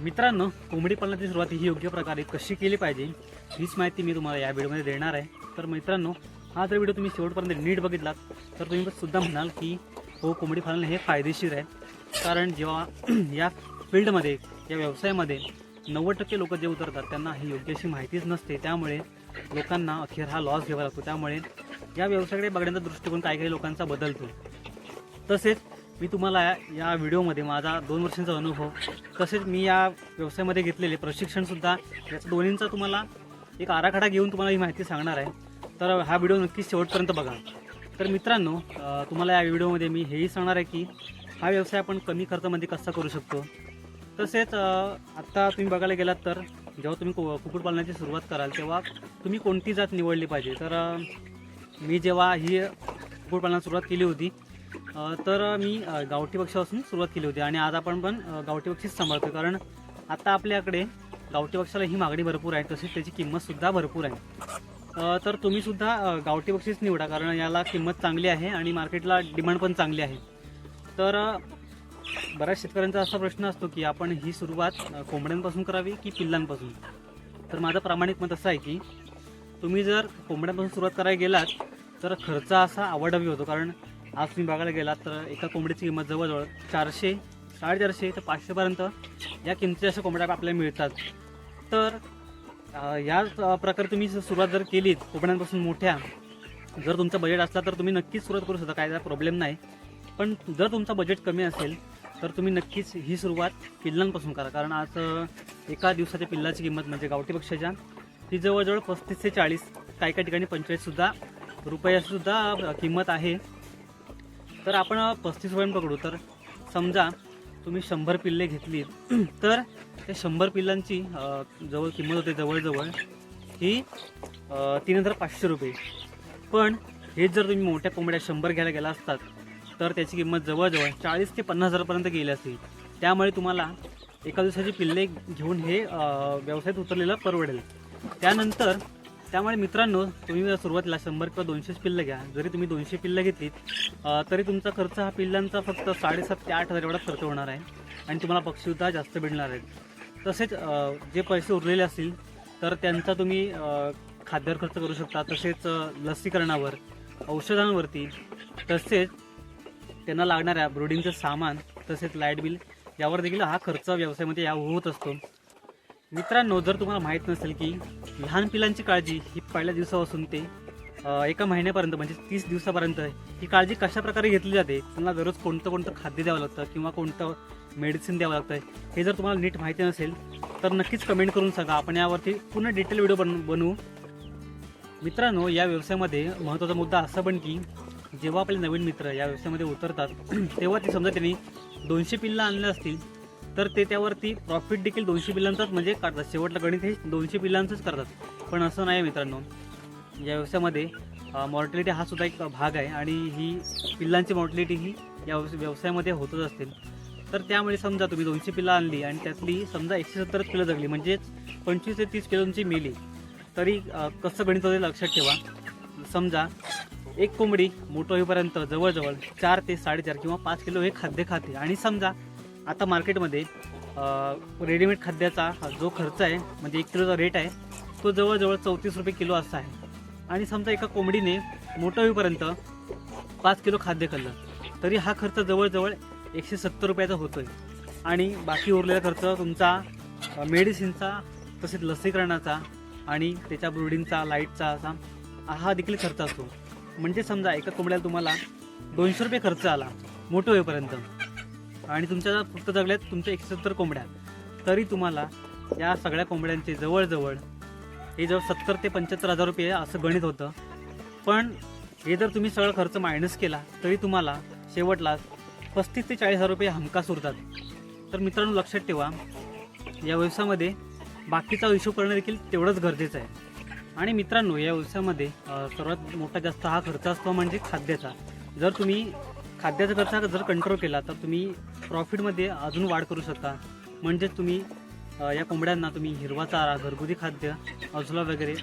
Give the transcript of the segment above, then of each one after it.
मित्रांनो कोंबडी पालनाची सुरुवात ही योग्य प्रकारे कशी केली पाहिजे हीच माहिती मी तुम्हाला या व्हिडिओमध्ये देणार आहे. तर मित्रांनो हा जर व्हिडिओ तुम्ही शेवटपर्यंत नीट बघितलात तर तुम्ही सुद्धा म्हणाल की हो कोंबडी पालन हे फायदेशीर आहे. कारण जेव्हा या फील्डमध्ये या व्यवसायामध्ये नव्वद टक्के लोक जे उतरतात त्यांना ही योग्य अशी माहितीच नसते. त्यामुळे लोकांना अखेर हा लॉस घ्यावा लागतो. त्यामुळे या व्यवसायाकडे बघण्याचा दृष्टिकोन काही काही लोकांचा बदलतो. तसेच मी तुम्हाला या व्हिडिओमध्ये माझा दोन वर्षांचा अनुभव तसेच मी या व्यवसायामध्ये घेतलेले प्रशिक्षणसुद्धा याचा दोन्हींचा तुम्हाला एक आराखडा घेऊन तुम्हाला ही माहिती सांगणार आहे. तर हा व्हिडिओ नक्कीच शेवटपर्यंत बघा. तर मित्रांनो तुम्हाला या व्हिडिओमध्ये मी हेही सांगणार आहे की हा व्यवसाय आपण कमी खर्चामध्ये कसा करू शकतो? तसेच आत्ता तुम्ही बघायला गेलात तर जेव्हा तुम्ही कु कुक्कुटपालनाची सुरुवात कराल तेव्हा तुम्ही कोणती जात निवडली पाहिजे? तर मी जेव्हा ही कुक्कुटपालनाला सुरुवात केली होती तर मी गावठी पक्षापासून सुरुवात केली होती आणि आज आपण पण गावठी पक्षीच सांभाळतो कारण आता आपल्याकडे गावठी पक्षाला ही मागणी भरपूर आहे तसेच त्याची किंमतसुद्धा भरपूर आहे. तर तुम्हीसुद्धा सुद्धा गावठी पक्षीच निवडा कारण याला किंमत चांगली आहे आणि मार्केटला डिमांड पण चांगली आहे. तर बऱ्याच शेतकऱ्यांचा असा प्रश्न असतो की आपण ही सुरुवात कोंबड्यांपासून करावी की पिल्लांपासून? तर माझं प्रामाणिक मत असं आहे की तुम्ही जर कोंबड्यांपासून सुरुवात करायला गेलात तर खर्च असा आवडावी होतो. कारण आज तुम्ही बघायला गेलात तर एका कोंबडीची किंमत जवळजवळ चारशे साडेचारशे ते पाचशेपर्यंत या किमतीच्या अशा कोंबड्या आपल्याला मिळतात. तर या प्रकारे तुम्ही जर सुरुवात जर केलीत कोंबड्यांपासून मोठ्या जर तुमचं बजेट असला तर तुम्ही नक्कीच सुरुवात करू शकता काय प्रॉब्लेम नाही. पण जर तुमचं बजेट कमी असेल तर तुम्ही नक्कीच ही सुरुवात पिल्लांपासून करा. कारण आज एका दिवसाच्या पिल्लाची किंमत म्हणजे गावठी पक्षाच्या ती जवळजवळ पस्तीस ते चाळीस काही काही ठिकाणी पंचेचाळीससुद्धा रुपयासुद्धा किंमत आहे. तर आपण पस्तीस रुपयानं पकडू. तर समजा तुम्ही शंभर पिल्ले घेतली तर त्या शंभर पिल्लांची जवळ किंमत होते जवळजवळ ही तीन हजार पाचशे रुपये. पण हेच जर तुम्ही मोठ्या कोंबड्या शंभर घ्यायला गेला असतात तर त्याची किंमत जवळजवळ चाळीस ते पन्नास हजारपर्यंत गेली असती. त्यामुळे तुम्हाला एका दिवसाची पिल्ले घेऊन हे व्यवसायात उतरलेलं परवडेल. त्यानंतर त्यामुळे मित्रांनो तुम्ही जर सुरुवातीला शंभर किंवा दोनशेच पिल्लं घ्या. जरी तुम्ही दोनशे पिल्लं घेतलीत तरी तुमचा खर्च हा पिल्लांचा फक्त साडेसात ते आठ हजार एवढा खर्च होणार आहे. आणि तुम्हाला पक्षीसुद्धा जास्त मिळणार आहेत. तसेच जे पैसे उरलेले असतील तर त्यांचा तुम्ही खाद्यावर खर्च करू शकता. तसेच लसीकरणावर औषधांवरती. तसेच त्यांना लागणाऱ्या ब्रोडिंगचं सामान तसेच लाइट बिल यावर देखील हा खर्च व्यवसायामध्ये या होत असतो. मित्रांनो जर तुम्हाला माहीत नसेल की लहान पिलांची काळजी ही पहिल्या दिवसापासून ते एका महिन्यापर्यंत म्हणजे तीस दिवसापर्यंत ही काळजी कशाप्रकारे घेतली जाते त्यांना दररोज कोणतं कोणतं खाद्य द्यावं लागतं किंवा कोणतं मेडिसिन द्यावं लागतं हे जर तुम्हाला नीट माहिती नसेल तर नक्कीच कमेंट करून सांगा. आपण यावरती पूर्ण डिटेल व्हिडिओ बन बनवू. मित्रांनो या व्यवसायामध्ये महत्त्वाचा मुद्दा असा पण की जेव्हा आपले नवीन मित्र या व्यवसायामध्ये उतरतात तेव्हा ते समजा त्यांनी दोनशे पिल्लं आणले असतील तर ते त्यावरती प्रॉफिट देखील दोनशे बिलांचाच म्हणजे काढतात शेवटला गणित हे दोनशे बिलांचंच करतात. पण असं नाही मित्रांनो. या व्यवसायामध्ये मॉर्टिलिटी हा सुद्धा एक भाग आहे आणि ही पिल्लांची मॉर्टिलिटी ही या व्यवसायामध्ये होतच असतील तर त्यामुळे समजा तुम्ही दोनशे पिल्लं आणली आणि त्यातली समजा एकशे सत्तरच पिलं जगली म्हणजेच पंचवीस ते तीस किलोची मेली तरी कसं गणित होते लक्षात ठेवा. समजा एक कोंबडी मोठं होईपर्यंत जवळजवळ चार ते साडेचार किंवा पाच किलो हे खाद्य खाते. आणि समजा आता मार्केटमध्ये रेडीमेड खाद्याचा जो खर्च आहे म्हणजे एक किलोचा रेट आहे तो जवळजवळ चौतीस रुपये किलो असा आहे. आणि समजा एका कोंबडीने मोठं होईपर्यंत पाच किलो खाद्य खाल्लं तरी हा खर्च जवळजवळ एकशे सत्तर रुपयाचा होतो आहे आणि बाकी उरलेला खर्च तुमचा मेडिसिनचा तसेच लसीकरणाचा आणि त्याच्या ब्रुडिंगचा लाईटचा असा हा देखील खर्च असतो. म्हणजे समजा एका कोंबड्याला तुम्हाला दोनशे रुपये खर्च आला मोठं होईपर्यंत. आणि तुमच्या फक्त जगल्यात तुमच्या एकशे सत्तर कोंबड्या. तरी तुम्हाला या सगळ्या कोंबड्यांचे जवळजवळ हे जवळ सत्तर ते पंच्याहत्तर हजार रुपये असं गणित होतं. पण हे जर तुम्ही सगळं खर्च मायनस केला तरी तुम्हाला शेवटला पस्तीस ते चाळीस हजार रुपये हमखास उरतात. तर मित्रांनो लक्षात ठेवा या व्यवसायामध्ये बाकीचा हिशोब करणं देखील तेवढंच गरजेचं आहे. आणि मित्रांनो या व्यवसायामध्ये सर्वात मोठा जास्त हा खर्च असतो म्हणजे खाद्याचा. जर तुम्ही खाद्याचा खर्च जर कंट्रोल केला तर तुम्ही प्रॉफिटमध्ये अजून वाढ करू शकता. म्हणजे तुम्ही या कोंबड्यांना तुम्ही हिरवा चारा घरगुती खाद्य अजुला वगैरे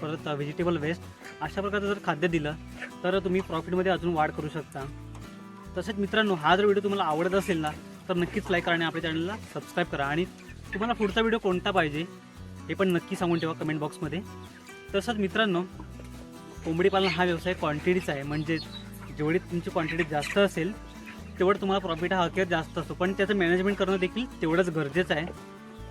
परत व्हेजिटेबल वेस्ट अशा प्रकारचं जर खाद्य दिलं तर तुम्ही प्रॉफिटमध्ये अजून वाढ करू शकता. तसेच मित्रांनो हा जर व्हिडिओ तुम्हाला आवडत असेल ना तर नक्कीच लाईक करा आणि आपल्या चॅनलला सबस्क्राईब करा. आणि तुम्हाला पुढचा व्हिडिओ कोणता पाहिजे हे पण नक्की सांगून ठेवा कमेंट बॉक्समध्ये तसंच मित्रांनो कोंबडी पालन हा व्यवसाय क्वांटिटीचा आहे. म्हणजेच जेवढी तुमची क्वांटिटी जास्त असेल तेवढं तुम्हाला प्रॉफिट हा अखेर जास्त असतो. पण त्याचं मॅनेजमेंट करणं देखील तेवढंच गरजेचं आहे.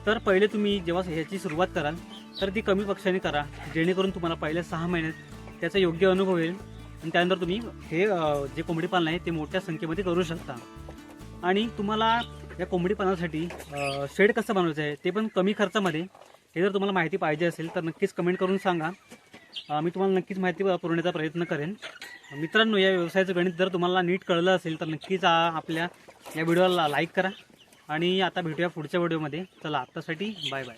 तर पहिले तुम्ही जेव्हा ह्याची सुरुवात कराल तर ती कमी पक्षाने करा जेणेकरून तुम्हाला पहिल्या सहा महिन्यात त्याचा योग्य अनुभव येईल. आणि त्यानंतर तुम्ही हे जे कोंबडी पालन आहे ते मोठ्या संख्येमध्ये करू शकता. आणि तुम्हाला या कोंबडी पालनासाठी शेड कसं बनवायचं आहे ते पण कमी खर्चामध्ये. हे जर तुम्हाला माहिती पाहिजे असेल तर नक्कीच कमेंट करून सांगा. मी तुम्हाला नक्कीच माहिती पुरवण्याचा प्रयत्न करेन. मित्रांनो या व्यवसायाचं गणित जर तुम्हाला नीट कळलं असेल तर नक्कीच आपल्या या व्हिडिओला लाईक करा. आणि आता भेटूया पुढच्या व्हिडिओमध्ये. चला आत्तासाठी बाय बाय.